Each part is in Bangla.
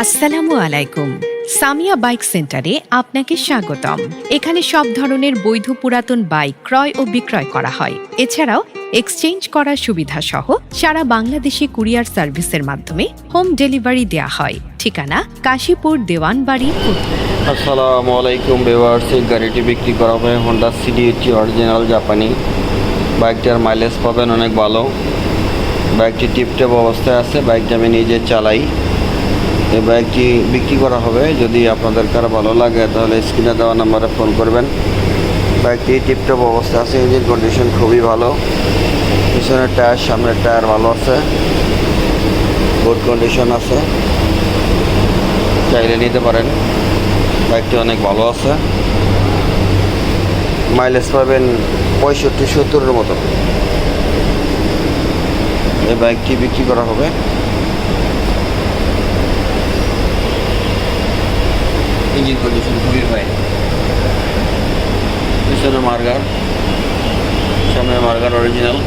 আসসালামু আলাইকুম। সামিয়া বাইক সেন্টারে আপনাকে স্বাগতম। এখানে সব ধরনের বৈধ পুরাতন বাইক ক্রয় ও বিক্রয় করা হয়। এছাড়াও এক্সচেঞ্জ করার সুবিধা সহ সারা বাংলাদেশে কুরিয়ার সার্ভিসের মাধ্যমে হোম ডেলিভারি দেওয়া হয়। ঠিকানা কাশীপুর দেওয়ানবাড়ি আসসালামু আলাইকুম এই গাড়িটি বিক্রি করা হবে হোন্ডা অরিজিনাল জাপানি বাইকটার মাইলেজ পাবেন অনেক ভালো। বাইকটি টিপটপ অবস্থায় আছে, বাইকটা আমি নিজে চালাই। এই বাইকটি বিক্রি করা হবে? যদি আপনাদের কারও ভালো লাগে, তাহলে স্ক্রিনে দেওয়া নাম্বারে ফোন করবেন। বাইকটি টিপটপ অবস্থা আছে? ইঞ্জিন কন্ডিশন খুবই ভালো। পিছনের টায়ার সামনের টায়ার ভালো আছে। গুড কন্ডিশন আছে। চাইলে নিতে পারেন। বাইকটি অনেক ভালো আছে। মাইলেজ পাবেন পঁয়ষট্টি সত্তরের মতো। এই বাইকটি বিক্রি করা হবে। ইঞ্জিন কন্ডিশন খুবই ফাইন পিছনে মার্গার, সামনে মার্গার অরিজিনাল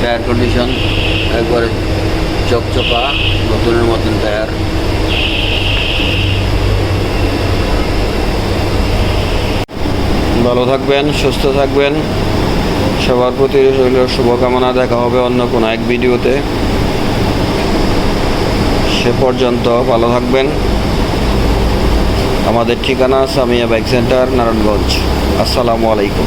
টায়ার কন্ডিশন একবারে চকচকা, নতুনের মতন টায়ার ভালো থাকবেন, সুস্থ থাকবেন। সবার প্রতি শুভকামনা, দেখা হবে অন্য কোনো এক ভিডিওতে। সে পর্যন্ত ভালো থাকবেন। আমাদের ঠিকানা সামিয়া বাইক সেন্টার, নারায়ণগঞ্জ। আসসালামু আলাইকুম।